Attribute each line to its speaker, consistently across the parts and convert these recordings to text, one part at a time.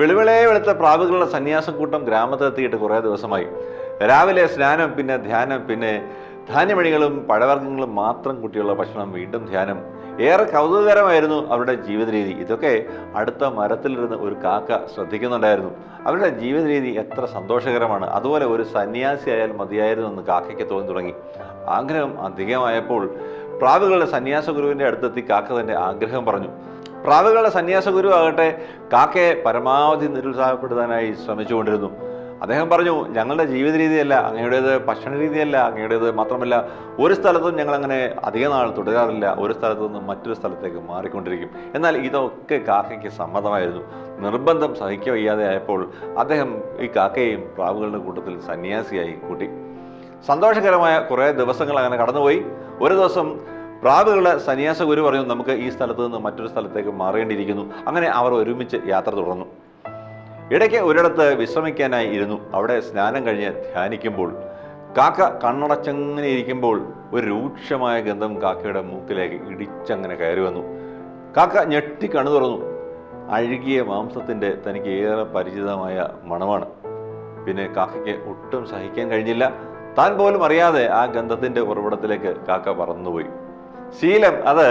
Speaker 1: വെളുവിളേ വെളുത്ത പ്രാവുകളുടെ സന്യാസം കൂട്ടം ഗ്രാമത്തിലെത്തിയിട്ട് കുറേ ദിവസമായി. രാവിലെ സ്നാനം പിന്നെ ധ്യാനം പിന്നെ ധാന്യമണികളും പഴവർഗങ്ങളും മാത്രം കുട്ടിയുള്ള ഭക്ഷണം വീണ്ടും ധ്യാനം. ഏറെ കൗതുകകരമായിരുന്നു അവരുടെ ജീവിത രീതി ഇതൊക്കെ അടുത്ത മരത്തിലിരുന്ന് ഒരു കാക്ക ശ്രദ്ധിക്കുന്നുണ്ടായിരുന്നു. അവരുടെ ജീവിത രീതി എത്ര സന്തോഷകരമാണ്. അതുപോലെ ഒരു സന്യാസി സന്യാസിയായാൽ മതിയായിരുന്നു എന്ന് കാക്കയ്ക്ക് തോന്നി തുടങ്ങി. ആഗ്രഹം അധികമായപ്പോൾ പ്രാവുകളുടെ സന്യാസ ഗുരുവിന്റെ അടുത്തെത്തി കാക്ക തന്റെ ആഗ്രഹം പറഞ്ഞു. പ്രാവുകളുടെ സന്യാസ ഗുരു ആകട്ടെ കാക്കയെ പരമാവധി നിരുത്സാഹപ്പെടുത്താനായി ശ്രമിച്ചുകൊണ്ടിരുന്നു. അദ്ദേഹം പറഞ്ഞു ഞങ്ങളുടെ ജീവിത രീതിയല്ല അങ്ങയുടേത് ഭക്ഷണ രീതിയല്ല അങ്ങയുടേത് മാത്രമല്ല ഒരു സ്ഥലത്തും ഞങ്ങൾ അങ്ങനെ അധിക നാൾ തുടരാറില്ല ഒരു സ്ഥലത്തു നിന്നും മറ്റൊരു സ്ഥലത്തേക്ക് മാറിക്കൊണ്ടിരിക്കും. എന്നാൽ ഇതൊക്കെ കാക്കയ്ക്ക് സമ്മതമായിരുന്നു. നിർബന്ധം സഹിക്കവയ്യാതെ വയ്യാതെ ആയപ്പോൾ അദ്ദേഹം ഈ കാക്കയെയും പ്രാവുകളുടെ കൂട്ടത്തിൽ സന്യാസിയായി കൂട്ടി. സന്തോഷകരമായ കുറേ ദിവസങ്ങൾ അങ്ങനെ കടന്നുപോയി. ഒരു ദിവസം പ്രാവുകളുടെ സന്യാസ ഗുരു പറഞ്ഞു നമുക്ക് ഈ സ്ഥലത്ത് നിന്ന് മറ്റൊരു സ്ഥലത്തേക്ക് മാറേണ്ടിയിരിക്കുന്നു. അങ്ങനെ അവർ ഒരുമിച്ച് യാത്ര തുടർന്നു. ഇടയ്ക്ക് ഒരിടത്ത് വിശ്രമിക്കാനായി ഇരുന്നു. അവിടെ സ്നാനം കഴിഞ്ഞ് ധ്യാനിക്കുമ്പോൾ കാക്ക കണ്ണടച്ചങ്ങനെ ഇരിക്കുമ്പോൾ ഒരു രൂക്ഷമായ ഗന്ധം കാക്കയുടെ മൂക്കിലേക്ക് ഇടിച്ചങ്ങനെ കയറി വന്നു. കാക്ക ഞെട്ടി കണ്ണു തുറന്നു. അഴുകിയ മാംസത്തിന്റെ തനിക്ക് ഏറെ പരിചിതമായ മണമാണ്. പിന്നെ കാക്കയ്ക്ക് ഒട്ടും സഹിക്കാൻ കഴിഞ്ഞില്ല. താൻ പോലും അറിയാതെ ആ ഗന്ധത്തിന്റെ ഉറവിടത്തിലേക്ക് കാക്ക പറന്നുപോയി. ശീലം അത്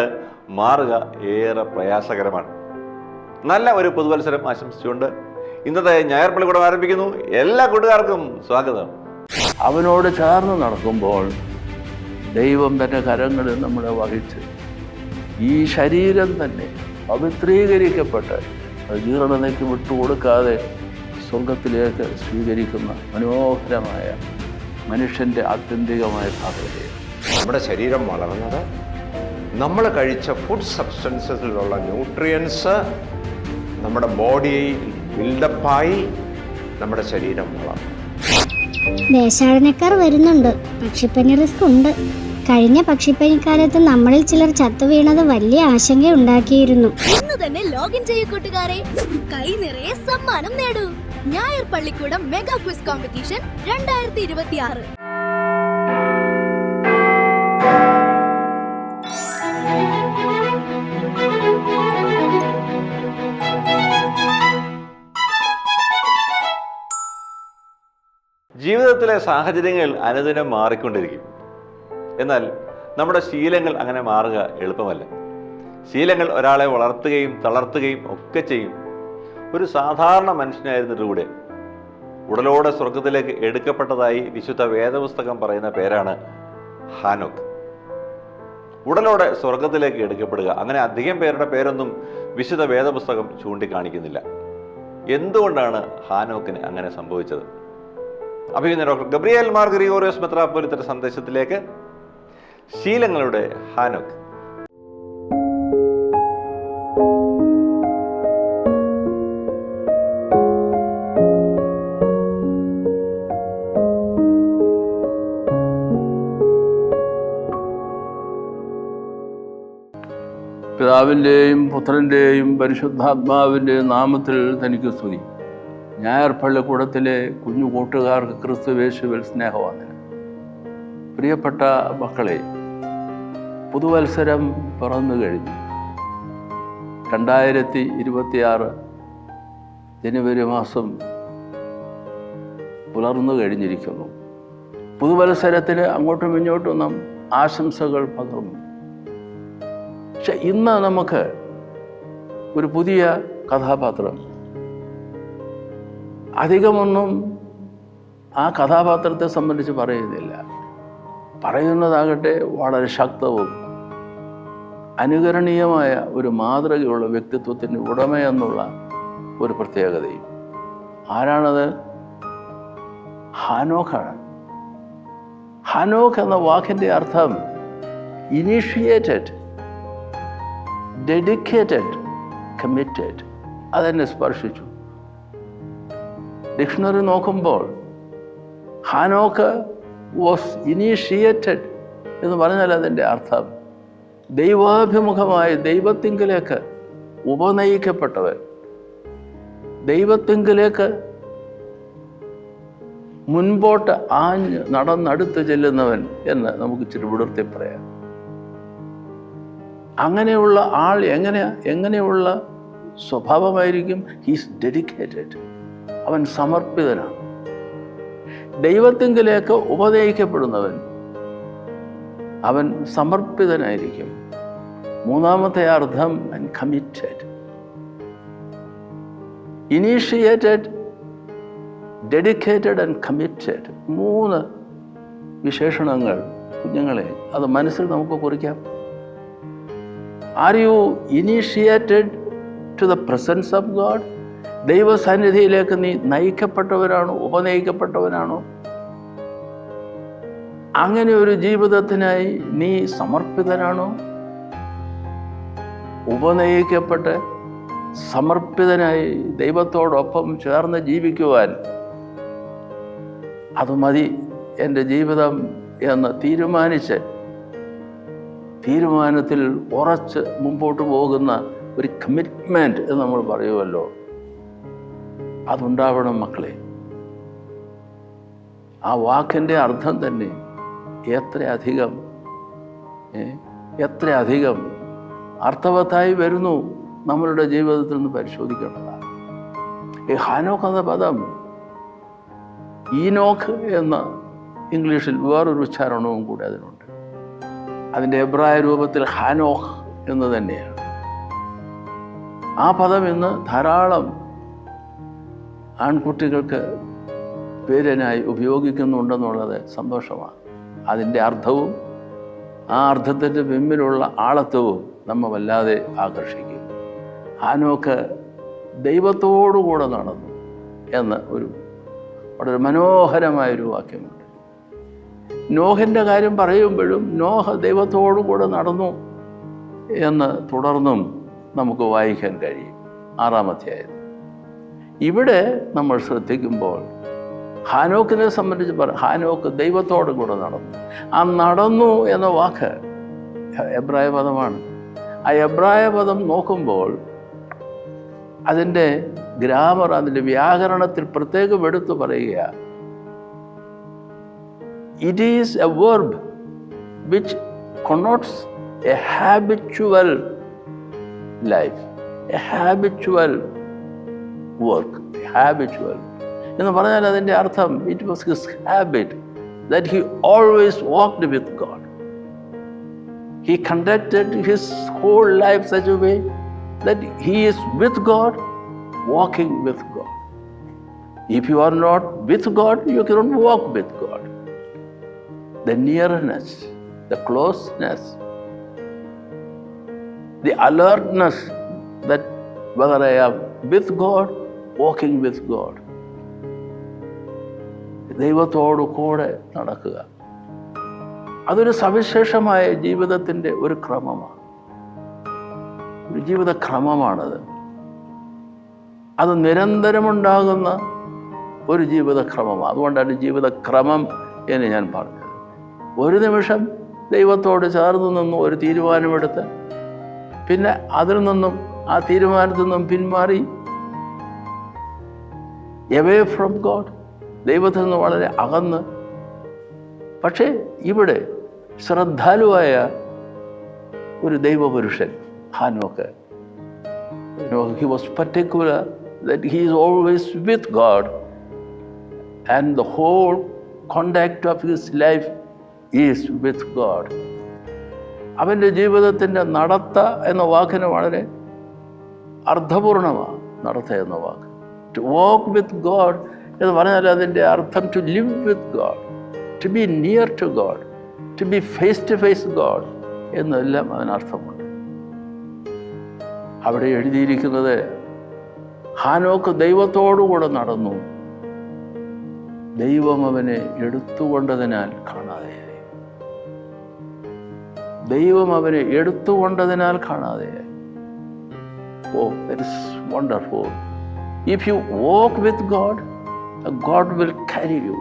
Speaker 1: മാറുക ഏറെ പ്രയാസകരമാണ്. നല്ല ഒരു പുതുവത്സരം ആശംസിച്ചുകൊണ്ട് ഇന്നത്തെ ഞായർ പള്ളിക്കൂടം ആരംഭിക്കുന്നു. എല്ലാ കൂട്ടുകാർക്കും സ്വാഗതം.
Speaker 2: അവനോട് ചേർന്ന് നടക്കുമ്പോൾ ദൈവം തന്റെ കരങ്ങളിൽ നമ്മളെ വഹിച്ച് ഈ ശരീരം തന്നെ പവിത്രീകരിക്കപ്പെട്ട് ജീർണതയ്ക്ക് വിട്ടുകൊടുക്കാതെ സ്വർഗത്തിലേക്ക് സ്വീകരിക്കുന്ന മനോഹരമായ മനുഷ്യന്റെ ആത്യന്തികമായ ഭാഗതയാണ്
Speaker 3: നമ്മുടെ ശരീരം വളർന്നത് നമ്മൾ കഴിച്ച ഫുഡ് സബ്സ്റ്റൻസസിലുള്ള ന്യൂട്രിയൻസ് നമ്മുടെ ബോഡി ബിൽഡപ്പായി നമ്മുടെ ശരീരം വളർന്നു.
Speaker 4: ദേശാടനക്കാർ വരുന്നുണ്ട്. പക്ഷിപ്പനി റിസ്ക് ഉണ്ട്. കഴിഞ്ഞ പക്ഷിപ്പനിക്കാലത്ത് നമ്മളിൽ ചിലർ ചത്തു ചത്തുവീണത് വലിയ ആശങ്ക ഉണ്ടാക്കിയിരുന്നു.
Speaker 5: ഇന്ന് തന്നെ ലോഗിൻ ചെയ്യൂ കൂട്ടുകാരെ. കൈ നിറയെ സമ്മാനം നേടൂ. ഞായർ പള്ളിക്കൂടം മെഗാ ക്വിസ് കോമ്പറ്റീഷൻ രണ്ടായിരത്തി ഇരുപത്തി ആറ്
Speaker 1: ജീവിതത്തിലെ സാഹചര്യങ്ങൾ അനുദിനം മാറിക്കൊണ്ടിരിക്കും. എന്നാൽ നമ്മുടെ ശീലങ്ങൾ അങ്ങനെ മാറുക എളുപ്പമല്ല. ശീലങ്ങൾ ഒരാളെ വളർത്തുകയും തളർത്തുകയും ഒക്കെ ചെയ്യും. ഒരു സാധാരണ മനുഷ്യനായിരുന്നിട്ടുകൂടെ ഉടലോടെ സ്വർഗത്തിലേക്ക് എടുക്കപ്പെട്ടതായി വിശുദ്ധ വേദപുസ്തകം പറയുന്ന പേരാണ് ഹാനോക്ക് ഉടലോടെ സ്വർഗത്തിലേക്ക് എടുക്കപ്പെടുക. അങ്ങനെ അധികം പേരുടെ പേരൊന്നും വിശുദ്ധ വേദപുസ്തകം ചൂണ്ടിക്കാണിക്കുന്നില്ല. എന്തുകൊണ്ടാണ് ഹാനോക്കിന് അങ്ങനെ സംഭവിച്ചത്? അഭിനന്ദ ഡോക്ടർ ഗബ്രിയേൽ മാർ ഗ്രിഗോറിയോസ് സന്ദേശത്തിലേക്ക് ശീലങ്ങളുടെ ഹാനോക്ക്
Speaker 2: പിതാവിന്റെയും പുത്രന്റെയും പരിശുദ്ധാത്മാവിന്റെയും നാമത്തിൽ തനിക്ക് സ്തുതി. ഞായർ പള്ളിക്കൂടത്തിലെ കുഞ്ഞു കൂട്ടുകാർക്ക് ക്രിസ്തുവേശുവിൽ സ്നേഹമാണ് പ്രിയപ്പെട്ട മക്കളെ പുതുവത്സരം പിറന്നു കഴിഞ്ഞു. രണ്ടായിരത്തി ഇരുപത്തിയാറ് ജനുവരി മാസം പുലർന്നു കഴിഞ്ഞിരിക്കുന്നു. പുതുവത്സരത്തിന് അങ്ങോട്ടും ഇങ്ങോട്ടും നാം ആശംസകൾ പകർന്നു. പക്ഷെ ഇന്ന് നമുക്ക് ഒരു പുതിയ കഥാപാത്രം അധികമൊന്നും ആ കഥാപാത്രത്തെ സംബന്ധിച്ച് പറയുന്നില്ല. പറയുന്നതാകട്ടെ വളരെ ശക്തവും അനുകരണീയമായ ഒരു മാതൃകയുള്ള വ്യക്തിത്വത്തിന് ഉടമയെന്നുള്ള ഒരു പ്രത്യേകതയും. ആരാണത്? ഹാനോഖാണ് ഹാനോഖ് എന്ന വാക്കിന്റെ അർത്ഥം ഇനീഷ്യേറ്റഡ് ഡെഡിക്കേറ്റഡ് കമ്മിറ്റഡ് അതെന്നെ സ്പർശിച്ചു. ഡിക്ഷണറി നോക്കുമ്പോൾ ഹാനോക്ക് വാസ് ഇനീഷിയേറ്റഡ് എന്ന് പറഞ്ഞാൽ അതിന്റെ അർത്ഥം ദൈവാഭിമുഖമായ ദൈവത്തിങ്കിലേക്ക് ഉപനയിക്കപ്പെട്ടവൻ. ദൈവത്തിങ്കിലേക്ക് മുൻപോട്ട് ആഞ്ഞ് നടന്നടുത്ത് ചെല്ലുന്നവൻ എന്ന് നമുക്ക് ഇച്ചിരി വിടർത്തി പറയാം. അങ്ങനെയുള്ള ആൾ എങ്ങനെ എങ്ങനെയുള്ള സ്വഭാവമായിരിക്കും? ഹീസ് ഡെഡിക്കേറ്റഡ് അവൻ സമർപ്പിതനാണ്. ദൈവത്തിങ്കിലേക്ക് ഉപദേശിക്കപ്പെടുന്നവൻ അവൻ സമർപ്പിതനായിരിക്കും. മൂന്നാമത്തെ അർത്ഥം committed initiated dedicated and committed മൂന്ന് വിശേഷണങ്ങൾ കുഞ്ഞുങ്ങളെ അത് മനസ്സിൽ നമുക്ക് കുറിക്കാം. Are you initiated to the presence of God ദൈവസന്നിധിയിലേക്ക് നീ നയിക്കപ്പെട്ടവരാണോ ഉപനയിക്കപ്പെട്ടവനാണോ അങ്ങനെ ഒരു ജീവിതത്തിനായി നീ സമർപ്പിതനാണോ? ഉപനയിക്കപ്പെട്ട് സമർപ്പിതനായി ദൈവത്തോടൊപ്പം ചേർന്ന് ജീവിക്കുവാൻ അത് മതി എന്റെ ജീവിതം എന്ന് തീരുമാനിച്ച് തീരുമാനത്തിൽ ഉറച്ച് മുമ്പോട്ട് പോകുന്ന ഒരു കമ്മിറ്റ്മെന്റ് എന്ന് നമ്മൾ പറയുമല്ലോ. അതുണ്ടാവണം മക്കളെ. ആ വാക്കിന്റെ അർത്ഥം തന്നെ എത്രയധികം എത്രയധികം അർത്ഥവത്തായി വരുന്നു നമ്മളുടെ ജീവിതത്തിൽ നിന്ന് പരിശോധിക്കേണ്ടതാണ്. ഈ ഹാനോക്ക് എന്ന പദം ഈനോക്ക് എന്ന ഇംഗ്ലീഷിൽ വേറൊരു ഉച്ചാരണവും കൂടി അതിനുണ്ട്. അതിന്റെ എബ്രായ രൂപത്തിൽ ഹാനോഹ് എന്ന് തന്നെയാണ്. ആ പദം ഇന്ന് ധാരാളം ആൺകുട്ടികൾക്ക് പേരനായി ഉപയോഗിക്കുന്നുണ്ടെന്നുള്ളത് സന്തോഷമാണ്. അതിന്റെ അർത്ഥവും ആ അർത്ഥത്തിന്റെ പിമ്പിലുള്ള ആളത്വവും നമ്മെ വല്ലാതെ ആകർഷിക്കും. ഹാനോക്ക് ദൈവത്തോടുകൂടെ നടന്നു എന്ന് ഒരു വളരെ മനോഹരമായൊരു വാക്യമുണ്ട്. നോഹിന്റെ കാര്യം പറയുമ്പോഴും നോഹ ദൈവത്തോടുകൂടെ നടന്നു എന്ന് തുടർന്നും നമുക്ക് വായിക്കാൻ കഴിയും. ആറാമധ്യായത് ഇവിടെ നമ്മൾ ശ്രദ്ധിക്കുമ്പോൾ ഹാനോക്കിനെ സംബന്ധിച്ച് പറ ഹാനോക്ക് ദൈവത്തോട് കൂടെ നടന്നു. ആ നടന്നു എന്ന വാക്ക് എബ്രായ പദമാണ്. ആ എബ്രായ പദം നോക്കുമ്പോൾ അതിന്റെ ഗ്രാമർ അതിന്റെ വ്യാകരണത്തിൽ പ്രത്യേകം എടുത്തു പറയുക it is a verb which connotes a habitual life a habitual work, a habitual. എന്ന് പറഞ്ഞാൽ അതിന്റെ അർത്ഥം it was his habit that he always walked with God he conducted his whole life such a way that he is with God walking with God if you are not with God you cannot walk with God the nearness, the closeness, the alertness that whether I am with God, walking with God ദൈവത്തോടു കൂടെ നടക്കുക. അതൊരു സവിശേഷമായ ജീവിതത്തിന്റെ ഒരു ക്രമമാണ്. ഒരു ജീവിത ക്രമമാണത് അത് നിരന്തരമുണ്ടാകുന്ന ഒരു ജീവിതക്രമമാണ്. അതുകൊണ്ടാണ് ജീവിതക്രമം എന്ന് ഞാൻ പറഞ്ഞത്. ഒരു നിമിഷം ദൈവത്തോട് ചേർന്ന് നിന്ന് ഒരു തീരുമാനമെടുത്ത് പിന്നെ അതിൽ നിന്നും ആ തീരുമാനത്തിൽ നിന്നും പിന്മാറി എവേ ഫ്രം ഗോഡ് ദൈവത്തിൽ നിന്ന് വളരെ അകന്ന്. പക്ഷേ ഇവിടെ ശ്രദ്ധാലുവായ ഒരു ദൈവപുരുഷൻ ഹാനോക്ക്. He was particular that he is always with God and the whole contact of his life is with God അവന്റെ ജീവിതത്തിന്റെ നടത്ത എന്ന വാക്കിന് വളരെ അർത്ഥപൂർണമാണ് നടത്ത എന്ന വാക്ക്. ടു വാക്ക് വിത്ത് ഗോഡ് എന്ന് പറഞ്ഞാൽ അതിന്റെ അർത്ഥം to live with God to be near to God to be face to face God എന്നെല്ലാം അതിനർത്ഥമുണ്ട്. അവിടെ എഴുതിയിരിക്കുന്നത് ഹാനോക്ക് ദൈവത്തോടുകൂടെ നടന്നു. ദൈവം അവനെ എടുത്തുകൊണ്ടതിനാൽ കാണാതെയായി. ദൈവം അവനെ എടുത്തുകൊണ്ടതിനാൽ കാണാതെയായി. ഓ that is wonderful if you walk with God God will carry you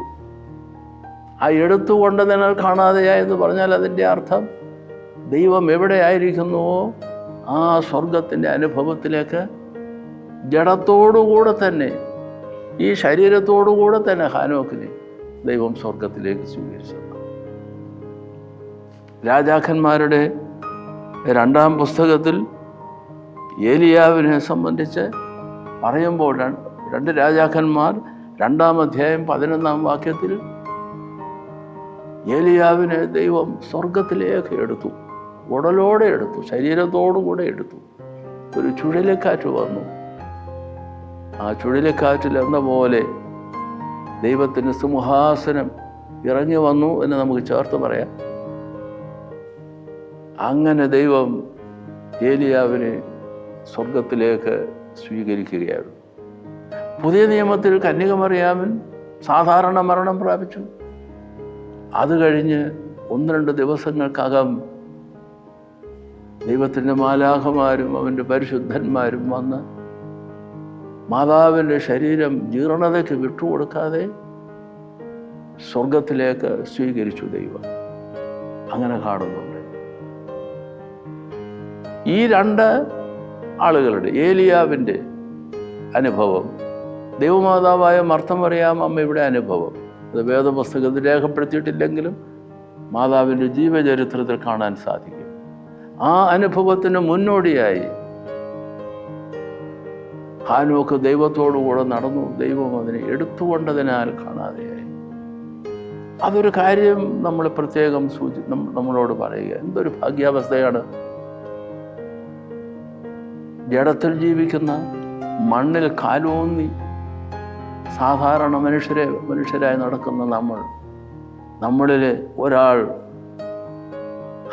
Speaker 2: ആ എടുത്തുകൊണ്ട് നിങ്ങൾ കാണാതെയായെന്ന് പറഞ്ഞാൽ അതിന്റെ അർത്ഥം ദൈവം എവിടെയായിരിക്കുന്നുവോ ആ സ്വർഗത്തിന്റെ അനുഭവത്തിലേക്ക് ജഡത്തോടുകൂടെ തന്നെ ഈ ശരീരത്തോടുകൂടെ തന്നെ ഹാനോക്കിനെ ദൈവം സ്വർഗത്തിലേക്ക് സ്വീകരിച്ചത്. രാജാക്കന്മാരുടെ രണ്ടാം പുസ്തകത്തിൽ ഏലിയാവിനെ സംബന്ധിച്ച് പറയുമ്പോൾ രണ്ട് രാജാക്കന്മാർ രണ്ടാം അധ്യായം പതിനൊന്നാം വാക്യത്തിൽ ഏലിയാവിനെ ദൈവം സ്വർഗത്തിലേക്ക് എടുത്തു ഉടലോടെ എടുത്തു ശരീരത്തോടുകൂടെ എടുത്തു. ഒരു ചുഴലിക്കാറ്റ് വന്നു. ആ ചുഴലിക്കാറ്റിൽ എന്ന പോലെ ദൈവത്തിന് സിംഹാസനം ഇറങ്ങി വന്നു എന്ന് നമുക്ക് ചേർത്ത് പറയാം. അങ്ങനെ ദൈവം ഏലിയാവിനെ സ്വർഗത്തിലേക്ക് സ്വീകരിക്കുകയായിരുന്നു. പുതിയ നിയമത്തിൽ കന്യകമറിയാമൻ സാധാരണ മരണം പ്രാപിച്ചു. അത് കഴിഞ്ഞ് ഒന്ന് രണ്ട് ദിവസങ്ങൾക്കകം ദൈവത്തിന്റെ മാലാഖമാരും അവന്റെ പരിശുദ്ധന്മാരും വന്ന് മാതാവിന്റെ ശരീരം ജീർണതയ്ക്ക് വിട്ടുകൊടുക്കാതെ സ്വർഗത്തിലേക്ക് സ്വീകരിച്ചു ദൈവം. അങ്ങനെ കാണുന്നുണ്ട്. ഈ രണ്ട് ആളുകളുടെ ഏലിയാവിന്റെ അനുഭവം. ദൈവമാതാവായ മർത്തം അറിയാം അമ്മയുടെ അനുഭവം. അത് വേദപുസ്തകത്തിൽ രേഖപ്പെടുത്തിയിട്ടില്ലെങ്കിലും മാതാവിന്റെ ജീവചരിത്രത്തിൽ കാണാൻ സാധിക്കും. ആ അനുഭവത്തിന് മുന്നോടിയായി ഹാനോക്ക് ദൈവത്തോടുകൂടെ നടന്നു. ദൈവം അതിനെ എടുത്തുകൊണ്ടതിനാൽ കാണാതെയായി. അതൊരു കാര്യം നമ്മൾ പ്രത്യേകം സൂചി നമ്മളോട് പറയുക. എന്തൊരു ഭാഗ്യാവസ്ഥയാണ് ജഡത്തിൽ ജീവിക്കുന്ന മണ്ണിൽ കാലൂന്നി സാധാരണ മനുഷ്യരെ മനുഷ്യരായി നടക്കുന്ന നമ്മൾ നമ്മളിൽ ഒരാൾ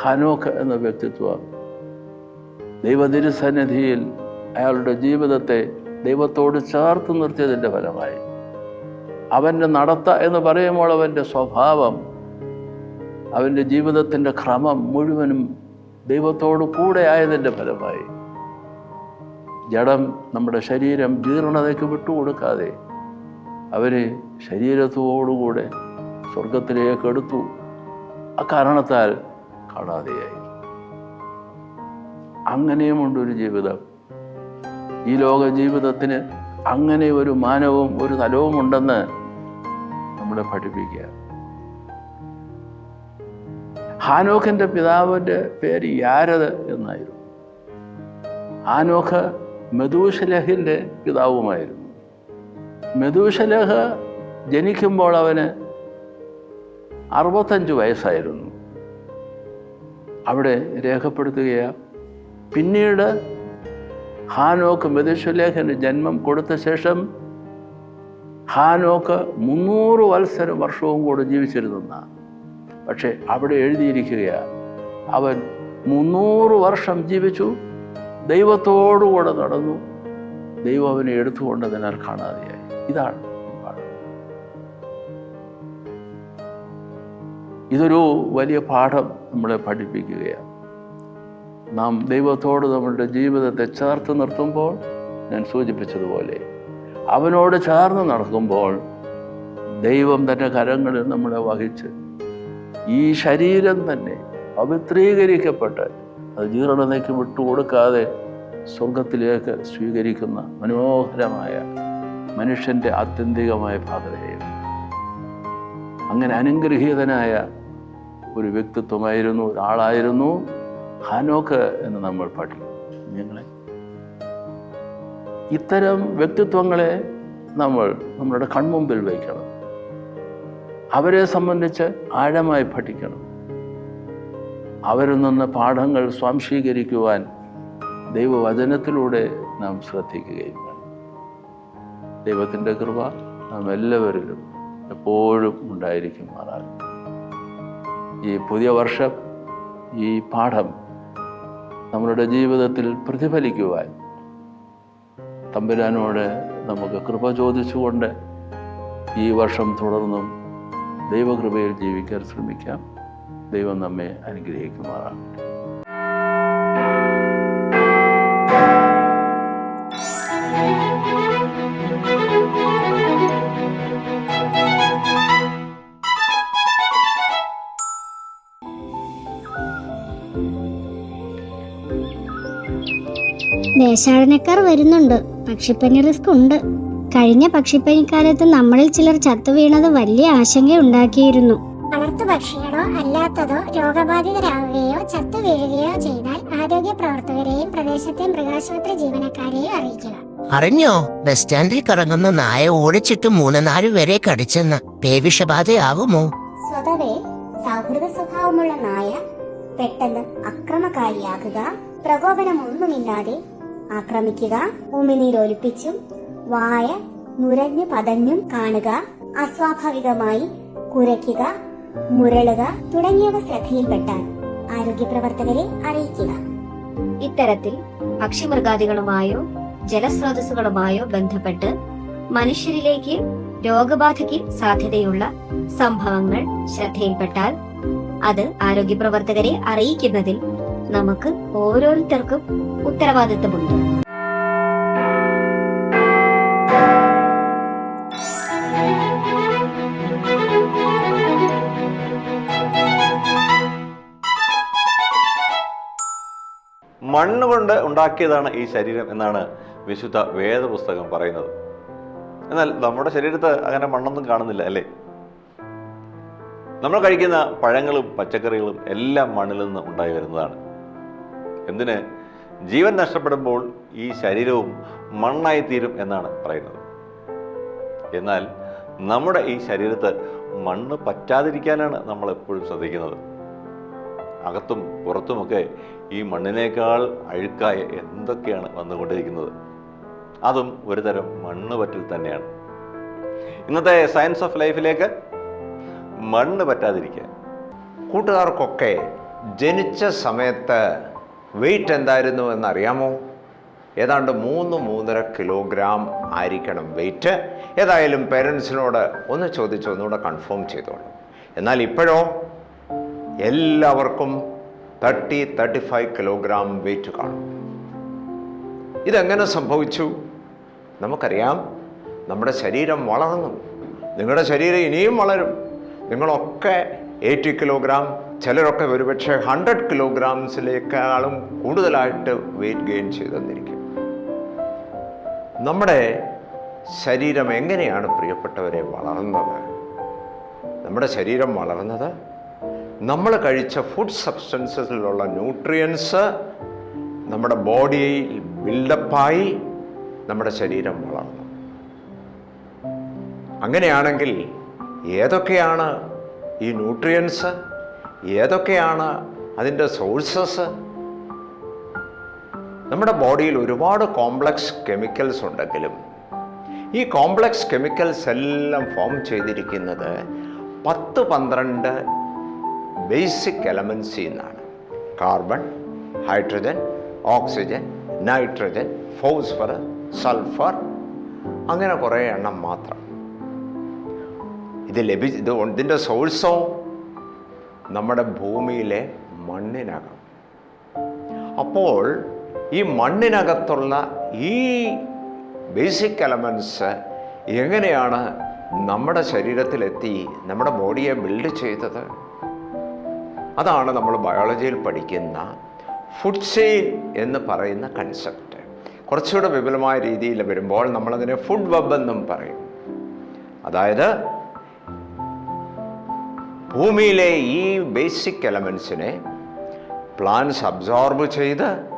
Speaker 2: ഹനോക്ക് എന്ന വ്യക്തിത്വം. ദൈവതിരുസന്നിധിയിൽ അയാളുടെ ജീവിതത്തെ ദൈവത്തോട് ചേർത്ത് നിർത്തിയതിന്റെ ഫലമായി. അവന്റെ നടത്ത എന്ന് പറയുമ്പോൾ അവന്റെ സ്വഭാവം അവന്റെ ജീവിതത്തിന്റെ ക്രമം മുഴുവനും ദൈവത്തോട് കൂടെ ആയതിന്റെ ഫലമായി. ജഡം നമ്മുടെ ശരീരം ജീർണതയ്ക്ക് വിട്ടുകൊടുക്കാതെ അവർ ശരീരത്തോടുകൂടെ സ്വർഗത്തിലേക്ക് എടുത്തു അക്കാരണത്താൽ കാണാതെയായി. അങ്ങനെയുമുണ്ട് ഒരു ജീവിതം. ഈ ലോക ജീവിതത്തിന് അങ്ങനെ ഒരു മാനവും ഒരു തലവും ഉണ്ടെന്ന് നമ്മളെ പഠിപ്പിക്കുക. ഹാനോഖിന്റെ പിതാവിന്റെ പേര് യാരത് എന്നായിരുന്നു. ഹാനോക്ക് മെദൂഷലഹിന്റെ പിതാവുമായിരുന്നു. മെദൂഷലഹ് ജനിക്കുമ്പോൾ അവന് അറുപത്തഞ്ച് വയസ്സായിരുന്നു. അവിടെ രേഖപ്പെടുത്തുകയാണ് പിന്നീട് ഹാനോക്ക് മെതുഷലേഖന് ജന്മം കൊടുത്ത ശേഷം ഹാനോക്ക് മുന്നൂറ് വത്സര വർഷവും കൂടെ ജീവിച്ചിരുന്ന പക്ഷേ അവിടെ എഴുതിയിരിക്കുകയാണ് അവൻ മുന്നൂറ് വർഷം ജീവിച്ചു ദൈവത്തോടുകൂടെ നടന്നു. ദൈവം അവനെ എടുത്തുകൊണ്ടതിനാൽ കാണാതെയായി. ഇതാണ്. ഇതൊരു വലിയ പാഠം നമ്മളെ പഠിപ്പിക്കുകയാണ്. നാം ദൈവത്തോട് നമ്മളുടെ ജീവിതത്തെ ചേർത്ത് നിർത്തുമ്പോൾ ഞാൻ സൂചിപ്പിച്ചതുപോലെ അവനോട് ചേർന്ന് നടക്കുമ്പോൾ ദൈവം തന്റെ കരങ്ങളിൽ നമ്മളെ വഹിച്ച് ഈ ശരീരം തന്നെ പവിത്രീകരിക്കപ്പെട്ട് അത് ജീർണതയ്ക്ക് വിട്ടുകൊടുക്കാതെ സ്വർഗത്തിലേക്ക് സ്വീകരിക്കുന്ന മനോഹരമായ മനുഷ്യന്റെ ആത്യന്തികമായ ഭാഗതയും അങ്ങനെ അനുഗ്രഹീതനായ ഒരു വ്യക്തിത്വമായിരുന്നു ഒരാളായിരുന്നു ഹാനോക്ക് എന്ന് നമ്മൾ പഠിക്കും ഞങ്ങളെ ഇത്തരം വ്യക്തിത്വങ്ങളെ നമ്മൾ നമ്മളുടെ കൺമുമ്പിൽ വയ്ക്കണം. അവരെ സംബന്ധിച്ച് ആഴമായി പഠിക്കണം. അവരിൽ നിന്ന് പാഠങ്ങൾ സ്വാംശീകരിക്കുവാൻ ദൈവവചനത്തിലൂടെ നാം ശ്രദ്ധിക്കുകയും വേണം. ദൈവത്തിന്റെ കൃപ നാം എല്ലാവരിലും എപ്പോഴും ഉണ്ടായിരിക്കുമാറാകും ഈ പുതിയ വർഷം ഈ പാഠം നമ്മളുടെ ജീവിതത്തിൽ പ്രതിഫലിക്കുവാൻ തമ്പുരാനോട് നമുക്ക് കൃപ ചോദിച്ചുകൊണ്ട് ഈ വർഷം തുടർന്നും ദൈവകൃപയിൽ ജീവിക്കാൻ ശ്രമിക്കാം. ദൈവം നമ്മെ അനുഗ്രഹിക്കുമാറാണ്
Speaker 4: ദേശാടനക്കാർ വരുന്നുണ്ട്. പക്ഷിപ്പനി റിസ്ക് ഉണ്ട്. കഴിഞ്ഞ പക്ഷിപ്പനിക്കാലത്ത് നമ്മളിൽ ചിലർ ചത്തു വീണത് വലിയ ആശങ്കയുണ്ടാക്കിയിരുന്നു. വളർത്തുപക്ഷികളോ അല്ലാത്തതോ രോഗബാധിതരാകുകയോ ചത്തു വീഴുകയോ ചെയ്താൽ ആരോഗ്യ പ്രവർത്തകരെയും പ്രദേശത്തെ മൃഗാശുപത്രി ജീവനക്കാരെയും അറിയിക്കുക.
Speaker 6: അറിഞ്ഞോ? ബസ് സ്റ്റാൻഡിൽ കറങ്ങുന്ന നായ ഓടിച്ചിട്ട് മൂന്ന് നാല് വരെ കടിച്ചെന്ന്. പേവിഷബാധയാകുമോ
Speaker 4: സ്വതവേ സൗഹൃദ സ്വഭാവമുള്ള നായ പെട്ടെന്ന് അക്രമകാരിയാകുക. പ്രകോപനമൊന്നുമില്ലാതെ ആക്രമിക്കുക. ഉമിനീരൊലിപ്പിച്ചും വായ നുരഞ്ഞു പതഞ്ഞും കാണുക. അസ്വാഭാവികമായി കുരയ്ക്കുക. മുരളുക തുടങ്ങിയവ ശ്രദ്ധയിൽപ്പെട്ടാൽ ആരോഗ്യ പ്രവർത്തകരെ അറിയിക്കുക.
Speaker 7: ഇത്തരത്തിൽ പക്ഷിമൃഗാദികളുമായോ ജലസ്രോതസ്സുകളുമായോ ബന്ധപ്പെട്ട് മനുഷ്യരിലേക്ക് രോഗബാധയ്ക്ക് സാധ്യതയുള്ള സംഭവങ്ങൾ ശ്രദ്ധയിൽപ്പെട്ടാൽ അത് ആരോഗ്യ പ്രവർത്തകരെ അറിയിക്കുന്നതിൽ നമുക്ക് ഓരോരുത്തർക്കും ഉത്തരവാദിത്തമുണ്ട്.
Speaker 1: മണ്ണ് കൊണ്ട് ഉണ്ടാക്കിയതാണ് ഈ ശരീരം എന്നാണ് വിശുദ്ധ വേദപുസ്തകം പറയുന്നത്. എന്നാൽ നമ്മുടെ ശരീരത്ത് അങ്ങനെ മണ്ണൊന്നും കാണുന്നില്ല അല്ലേ? നമ്മൾ കഴിക്കുന്ന പഴങ്ങളും പച്ചക്കറികളും എല്ലാം മണ്ണിൽ നിന്ന് ഉണ്ടായി വരുന്നതാണ്. എന്തിന്? ജീവൻ നഷ്ടപ്പെടുമ്പോൾ ഈ ശരീരവും മണ്ണായി തീരും എന്നാണ് പറയുന്നത്. എന്നാൽ നമ്മുടെ ഈ ശരീരത്ത് മണ്ണ് പറ്റാതിരിക്കാനാണ് നമ്മൾ എപ്പോഴും ശ്രദ്ധിക്കുന്നത്. അകത്തും പുറത്തുമൊക്കെ ഈ മണ്ണിനേക്കാൾ അഴുക്കായ എന്തൊക്കെയാണ് വന്നുകൊണ്ടിരിക്കുന്നത്? അതും ഒരു തരം മണ്ണ് പറ്റൽ തന്നെയാണ്. ഇന്നത്തെ സയൻസ് ഓഫ് ലൈഫിലേക്ക് മണ്ണ് പറ്റാതിരിക്കുക
Speaker 3: കൂട്ടുകാർക്കൊക്കെ ജനിച്ച സമയത്ത് വെയിറ്റ് എന്തായിരുന്നു എന്നറിയാമോ? ഏതാണ്ട് മൂന്ന് മൂന്നര കിലോഗ്രാം ആയിരിക്കണം വെയിറ്റ് ഏതായാലും പേരൻസിനോട് ഒന്ന് ചോദിച്ച് ഒന്നുകൂടെ കൺഫേം ചെയ്തോളൂ. എന്നാൽ ഇപ്പോഴോ? എല്ലാവർക്കും thirty thirty five kilogram weight കാണും. ഇതെങ്ങനെ സംഭവിച്ചു? നമുക്കറിയാം നമ്മുടെ ശരീരം വളർന്നു. നിങ്ങളുടെ ശരീരം ഇനിയും വളരും. നിങ്ങളൊക്കെ എയ്റ്റി കിലോഗ്രാം ചിലരൊക്കെ ഒരുപക്ഷെ ഹൺഡ്രഡ് കിലോഗ്രാംസിലേക്കാളും കൂടുതലായിട്ട് വെയിറ്റ് ഗെയിൻ ചെയ്തെന്നിരിക്കും നമ്മുടെ ശരീരം എങ്ങനെയാണ് പ്രിയപ്പെട്ടവരെ വളർന്നത്? നമ്മുടെ ശരീരം വളർന്നത് നമ്മൾ കഴിച്ച ഫുഡ് സബ്സ്റ്റൻസസിലുള്ള ന്യൂട്രിയൻസ് നമ്മുടെ ബോഡിയിൽ ബിൽഡപ്പായി നമ്മുടെ ശരീരം വളർന്നു. അങ്ങനെയാണെങ്കിൽ ഏതൊക്കെയാണ് ഈ ന്യൂട്രിയൻസ് ഏതൊക്കെയാണ് അതിന്റെ സോഴ്സസ് നമ്മുടെ ബോഡിയിൽ ഒരുപാട് കോംപ്ലക്സ് കെമിക്കൽസ് ഉണ്ടെങ്കിലും ഈ കോംപ്ലക്സ് കെമിക്കൽസ് എല്ലാം ഫോം ചെയ്തിരിക്കുന്നത് പത്ത് പന്ത്രണ്ട് ബേസിക് എലമെൻസിൽ നിന്നാണ് carbon hydrogen oxygen nitrogen phosphor sulphur അങ്ങനെ കുറേ എണ്ണം മാത്രം. ഇത് ലഭി ഇത് ഇതിന്റെ സോഴ്സോ നമ്മുടെ ഭൂമിയിലെ മണ്ണിനകം. അപ്പോൾ ഈ മണ്ണിനകത്തുള്ള ഈ ബേസിക് എലമെൻസ് എങ്ങനെയാണ് നമ്മുടെ ശരീരത്തിലെത്തി നമ്മുടെ ബോഡിയെ ബിൽഡ് ചെയ്തത്? അതാണ് നമ്മൾ ബയോളജിയിൽ പഠിക്കുന്ന ഫുഡ് ചെയിൻ എന്ന് പറയുന്ന കൺസെപ്റ്റ് കുറച്ചുകൂടെ വിപുലമായ രീതിയിൽ വരുമ്പോൾ നമ്മളതിനെ ഫുഡ് വെബ് എന്നും പറയും. അതായത് ഭൂമിയിലെ ഈ ബേസിക് എലമെൻസിനെ പ്ലാന്റ്സ് അബ്സോർബ് ചെയ്ത്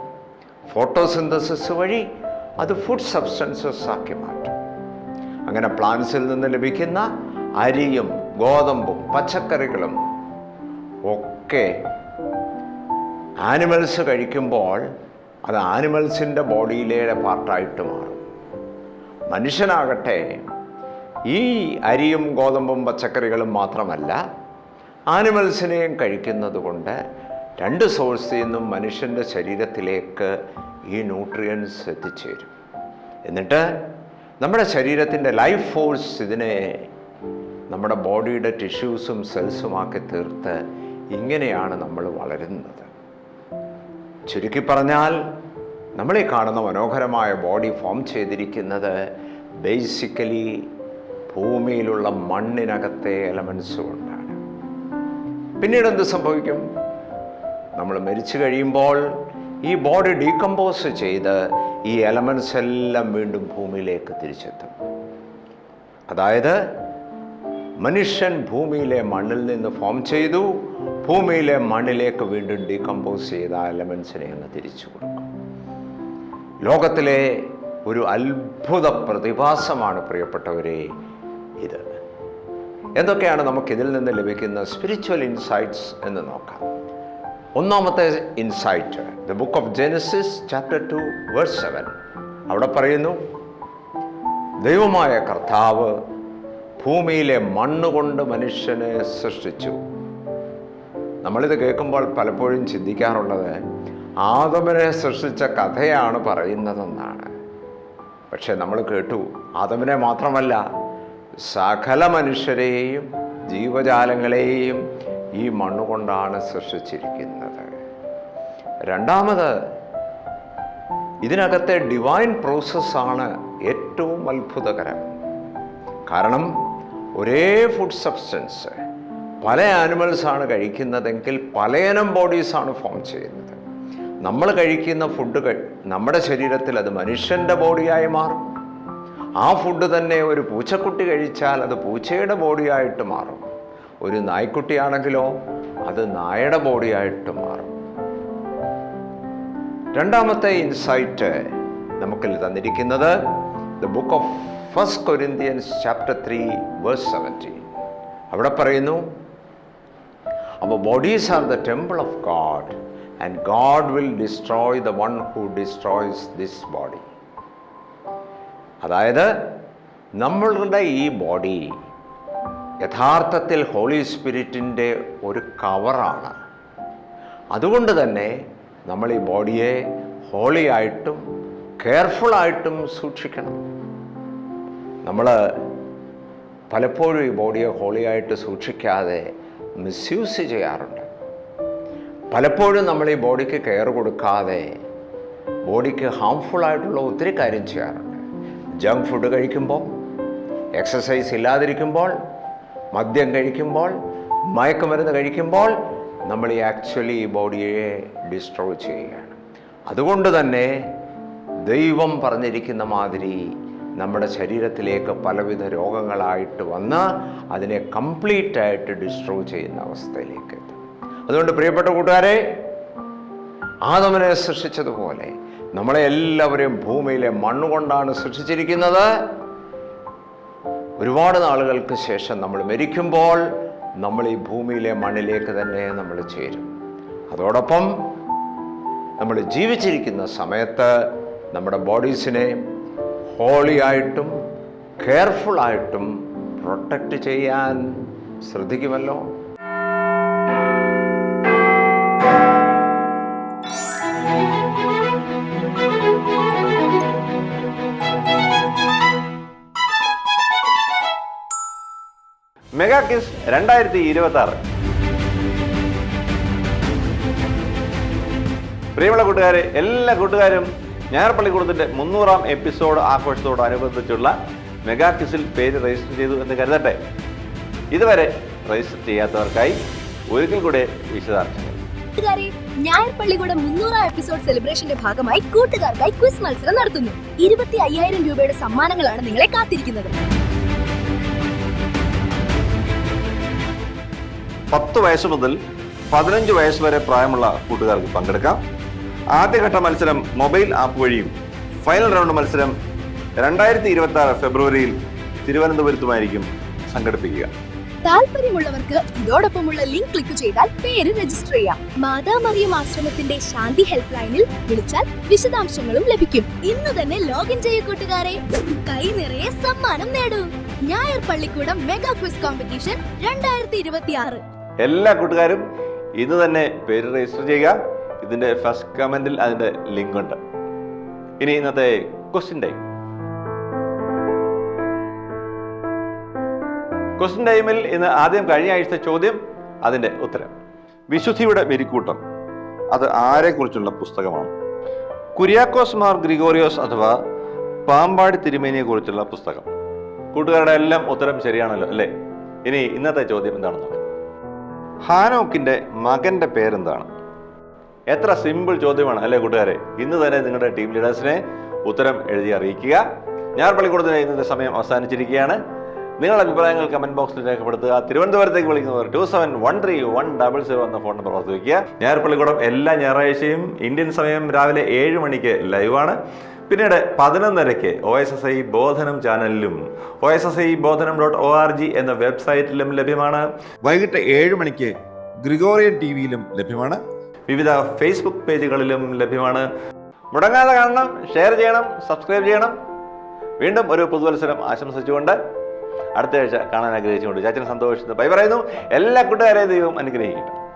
Speaker 3: ഫോട്ടോസിന്തസിസ് വഴി അത് ഫുഡ് സബ്സ്റ്റൻസസ് ആക്കി മാറ്റും. അങ്ങനെ പ്ലാന്റ്സിൽ നിന്ന് ലഭിക്കുന്ന അരിയും ഗോതമ്പും പച്ചക്കറികളും ഒക്കെ ആനിമൽസ് കഴിക്കുമ്പോൾ അത് ആനിമൽസിന്റെ ബോഡിയിലെ പാർട്ടായിട്ട് മാറും. മനുഷ്യനാകട്ടെ ഈ അരിയും ഗോതമ്പും പച്ചക്കറികളും മാത്രമല്ല ആനിമൽസിനെയും കഴിക്കുന്നത് കൊണ്ട് രണ്ട് സോഴ്സിൽ നിന്നും മനുഷ്യന്റെ ശരീരത്തിലേക്ക് ഈ ന്യൂട്രിയൻസ് എത്തിച്ചേരും. എന്നിട്ട് നമ്മുടെ ശരീരത്തിന്റെ ലൈഫ് ഫോഴ്സ് ഇതിനെ നമ്മുടെ ബോഡിയുടെ ടിഷ്യൂസും സെൽസുമാക്കി തീർത്ത് ഇങ്ങനെയാണ് നമ്മൾ വളരുന്നത്. ചുരുക്കി പറഞ്ഞാൽ നമ്മളെ കാണുന്ന മനോഹരമായ ബോഡി ഫോം ചെയ്തിരിക്കുന്നത് ബേസിക്കലി ഭൂമിയിലുള്ള മണ്ണിനകത്തെ എലമെൻസ് കൊണ്ടാണ്. പിന്നീട് എന്ത് സംഭവിക്കും? നമ്മൾ മരിച്ചു കഴിയുമ്പോൾ ഈ ബോഡി ഡീകമ്പോസ് ചെയ്ത് ഈ എലമെൻസ് എല്ലാം വീണ്ടും ഭൂമിയിലേക്ക് തിരിച്ചെത്തും. അതായത് മനുഷ്യൻ ഭൂമിയിലെ മണ്ണിൽ നിന്ന് ഫോം ചെയ്തു. ഭൂമിയിലെ മണ്ണിലേക്ക് വീണ്ടും ഡീകമ്പോസ് ചെയ്ത എലമെൻസിനെ അങ്ങ് തിരിച്ചു കൊടുക്കും. ലോകത്തിലെ ഒരു അത്ഭുത പ്രതിഭാസമാണ് പ്രിയപ്പെട്ടവരെ ഇത്. എന്തൊക്കെയാണ് നമുക്കിതിൽ നിന്ന് ലഭിക്കുന്ന സ്പിരിച്വൽ ഇൻസൈറ്റ്സ് എന്ന് നോക്കാം. ഒന്നാമത്തെ insight the book of Genesis chapter two verse seven അവിടെ പറയുന്നു ദൈവമായ കർത്താവ് ഭൂമിയിലെ മണ്ണുകൊണ്ട് മനുഷ്യനെ സൃഷ്ടിച്ചു. നമ്മളിത് കേൾക്കുമ്പോൾ പലപ്പോഴും ചിന്തിക്കാറുള്ളത് ആദമനെ സൃഷ്ടിച്ച കഥയാണ് പറയുന്നതെന്നാണ്. പക്ഷെ നമ്മൾ കേട്ടു ആദമനെ മാത്രമല്ല സകല മനുഷ്യരെയും ജീവജാലങ്ങളെയും ഈ മണ്ണുകൊണ്ടാണ് സൃഷ്ടിച്ചിരിക്കുന്നത്. രണ്ടാമത് ഇതിനകത്തെ ഡിവൈൻ പ്രോസസ്സാണ് ഏറ്റവും അത്ഭുതകരം. കാരണം ഒരേ ഫുഡ് സബ്സ്റ്റൻസ് പല ആനിമൽസാണ് കഴിക്കുന്നതെങ്കിൽ പലയിനം ബോഡീസാണ് ഫോം ചെയ്യുന്നത്. നമ്മൾ കഴിക്കുന്ന ഫുഡ് നമ്മുടെ ശരീരത്തിൽ അത് മനുഷ്യന്റെ ബോഡിയായി മാറും. ആ ഫുഡ് തന്നെ ഒരു പൂച്ചക്കുട്ടി കഴിച്ചാൽ അത് പൂച്ചയുടെ ബോഡിയായിട്ട് മാറും. ഒരു നായ്ക്കുട്ടിയാണെങ്കിലോ അത് നായയുടെ ബോഡിയായിട്ട് മാറും. രണ്ടാമത്തെ ഇൻസൈറ്റ് നമുക്കിൽ തന്നിരിക്കുന്നത് the book of first Corinthian chapter three verse seventeen അവിടെ പറയുന്നു അപ്പോൾ bodies are the temple of God and God will destroy the one who destroys this body അതായത് നമ്മളുടെ ഈ ബോഡി യഥാർത്ഥത്തിൽ ഹോളി സ്പിരിറ്റിന്റെ ഒരു കവറാണ് അതുകൊണ്ട് തന്നെ നമ്മൾ ഈ ബോഡിയെ ഹോളിയായിട്ടും കെയർഫുള്ളായിട്ടും സൂക്ഷിക്കണം. നമ്മൾ പലപ്പോഴും ഈ ബോഡിയെ ഹോളിയായിട്ട് സൂക്ഷിക്കാതെ മിസ്യൂസ് ചെയ്യാറുണ്ട്. പലപ്പോഴും നമ്മൾ ഈ ബോഡിക്ക് കെയർ കൊടുക്കാതെ ബോഡിക്ക് ഹാംഫുൾ ആയിട്ടുള്ള ഒത്തിരി കാര്യം ചെയ്യാറുണ്ട്. ജങ്ക് ഫുഡ് കഴിക്കുമ്പോൾ എക്സസൈസ് ഇല്ലാതിരിക്കുമ്പോൾ മദ്യം കഴിക്കുമ്പോൾ മയക്കുമരുന്ന് കഴിക്കുമ്പോൾ നമ്മൾ ഈ ആക്ച്വലി ഈ ബോഡിയെ ഡിസ്ട്രോയ് ചെയ്യുകയാണ്. അതുകൊണ്ട് തന്നെ ദൈവം പറഞ്ഞിരിക്കുന്ന മാതിരി നമ്മുടെ ശരീരത്തിലേക്ക് പലവിധ രോഗങ്ങളായിട്ട് വന്ന് അതിനെ കംപ്ലീറ്റ് ആയിട്ട് ഡിസ്ട്രോ ചെയ്യുന്ന അവസ്ഥയിലേക്ക് എത്തും അതുകൊണ്ട് പ്രിയപ്പെട്ട കൂട്ടുകാരെ ആദമനെ സൃഷ്ടിച്ചതുപോലെ നമ്മളെ എല്ലാവരെയും ഭൂമിയിലെ മണ്ണുകൊണ്ടാണ് സൃഷ്ടിച്ചിരിക്കുന്നത്. ഒരുപാട് നാളുകൾക്ക് ശേഷം നമ്മൾ മരിക്കുമ്പോൾ നമ്മൾ ഈ ഭൂമിയിലെ മണ്ണിലേക്ക് തന്നെ നമ്മൾ ചേരും. അതോടൊപ്പം നമ്മൾ ജീവിച്ചിരിക്കുന്ന സമയത്ത് നമ്മുടെ ബോഡീസിനെ ഹോളിയായിട്ടും കെയർഫുള്ളായിട്ടും പ്രൊട്ടക്റ്റ് ചെയ്യാൻ ശ്രദ്ധിക്കുമല്ലോ?
Speaker 1: മെഗാ കിസ് രണ്ടായിരത്തി ഇരുപത്തി ആറ് പ്രിയമുള്ള കൂട്ടുകാരെ എല്ലാ കൂട്ടുകാരും ഞായർപ്പള്ളിക്കൂടത്തിന്റെ മുന്നൂറാം എപ്പിസോഡ് ആഘോഷത്തോടനുബന്ധിച്ചുള്ള മെഗാ കിസിൽ പേര് രജിസ്റ്റർ ചെയ്തു എന്ന് കരുതട്ടെ. ഇതുവരെ രജിസ്റ്റർ ചെയ്യാത്തവർക്കായി ഒരിക്കൽ കൂടെ വിശദാംശങ്ങൾ.
Speaker 5: ഞായർ പള്ളികൂടെ മുന്നൂറാം എപ്പിസോഡ് സെലിബ്രേഷന്റെ ഭാഗമായി കൂട്ടുകാർക്കായി ക്വിസ് മത്സരം നടത്തുന്നു. ഇരുപത്തി അയ്യായിരം രൂപയുടെ സമ്മാനങ്ങളാണ് നിങ്ങളെ കാത്തിരിക്കുന്നത്.
Speaker 1: പത്ത് വയസ്സ് മുതൽ പതിനഞ്ച് വയസ്സ് വരെ പ്രായമുള്ള കൂട്ടുകാർക്ക് പങ്കെടുക്കാം. ആദ്യഘട്ട മത്സരം മൊബൈൽ ആപ്പ് വഴിയും ഫൈനൽ റൗണ്ട് മത്സരം രണ്ടായിരത്തി ഇരുപത്തി ആറ് ഫെബ്രുവരിയിൽ തിരുവനന്തപുരത്തുമായിരിക്കും സംഘടിപ്പിക്കുക.
Speaker 5: താല്പര്യമുള്ളവർക്ക് ഇതോടൊപ്പമുള്ള ലിങ്ക് ക്ലിക്ക് ചെയ്താൽ പേര് രജിസ്റ്റർ ചെയ്യാം. മാതാ മറിയം ആശ്രമത്തിന്റെ ശാന്തി ഹെൽപ്പ് ലൈനിൽ വിളിച്ചാൽ വിശദാംശങ്ങളും ലഭിക്കും. ഇന്ന് തന്നെ ലോഗിൻ ചെയ്യ കൂട്ടുകാരെ. കൈ നിറയെ സമ്മാനം നേടൂ. ഞായർ പള്ളിക്കൂടം മെഗാ ക്വിസ് കോമ്പറ്റീഷൻ രണ്ടായിരത്തി ഇരുപത്തി ആറ്
Speaker 1: എല്ലാ കൂട്ടുകാരും ഇന്ന് തന്നെ പേര് രജിസ്റ്റർ ചെയ്യുക. ഇതിന്റെ ഫസ്റ്റ് കമന്റിൽ അതിന്റെ ലിങ്ക് ഉണ്ട്. ഇനി ഇന്നത്തെ ക്വസ്റ്റ്യൻ ടൈം ക്വസ്റ്റ്യൻ ടൈമിൽ ഇന്ന് ആദ്യം കഴിഞ്ഞ ആഴ്ച ചോദ്യം അതിന്റെ ഉത്തരം. വിശുദ്ധിയുടെ മെരിക്കൂട്ടം അത് ആരെക്കുറിച്ചുള്ള പുസ്തകമാണ്? കുര്യാക്കോസ് മാർ ഗ്രിഗോറിയോസ് അഥവാ പാമ്പാടി തിരുമേനിയെ കുറിച്ചുള്ള പുസ്തകം. കൂട്ടുകാരുടെ എല്ലാം ഉത്തരം ശരിയാണല്ലോ അല്ലേ? ഇനി ഇന്നത്തെ ചോദ്യം എന്താണെന്ന്. നോക്കാം ഹാനോക്കിന്റെ മകന്റെ പേരെന്താണ്? എത്ര സിമ്പിൾ ചോദ്യമാണ് അല്ലേ കൂട്ടുകാരെ? ഇന്ന് തന്നെ നിങ്ങളുടെ ടീം ലീഡേഴ്സിനെ ഉത്തരം എഴുതി അറിയിക്കുക. ഞാൻ പള്ളിക്കൂടത്തിന് ഇന്നത്തെ സമയം അവസാനിച്ചിരിക്കുകയാണ്. നിങ്ങളുടെ അഭിപ്രായങ്ങൾ കമന്റ് ബോക്സിൽ രേഖപ്പെടുത്തുക. തിരുവനന്തപുരത്തേക്ക് വിളിക്കുന്നവർ two seven one three one double zero എന്ന ഫോൺ നമ്പർ ഓർത്തുവയ്ക്കുക ഞാൻ ഞായർപ്പള്ളിക്കൂടം എല്ലാ ഞായറാഴ്ചയും ഇന്ത്യൻ സമയം രാവിലെ ഏഴ് മണിക്ക് ലൈവാണ് പിന്നീട് പതിനൊന്നരയ്ക്ക് O S S I Bodhanam ചാനലിലും O S S I Bodhanam dot O R G എന്ന വെബ്സൈറ്റിലും ലഭ്യമാണ്.
Speaker 8: വൈകിട്ട് ഏഴ് മണിക്ക് ഗ്രിഗോറിയൻ ടി വിയിലും ലഭ്യമാണ്.
Speaker 1: വിവിധ ഫേസ്ബുക്ക് പേജുകളിലും ലഭ്യമാണ്. മുടങ്ങാതെ കാണണം ഷെയർ ചെയ്യണം സബ്സ്ക്രൈബ് ചെയ്യണം. വീണ്ടും ഒരു പുതുവത്സരം ആശംസിച്ചുകൊണ്ട് അടുത്ത ആഴ്ച കാണാൻ ആഗ്രഹിച്ചുകൊണ്ട് ചാച്ചൻ സന്തോഷിച്ച് ബൈ പറയുന്നു. എല്ലാ കൂട്ടുകാരെയും ദൈവം അനുഗ്രഹിക്കട്ടെ.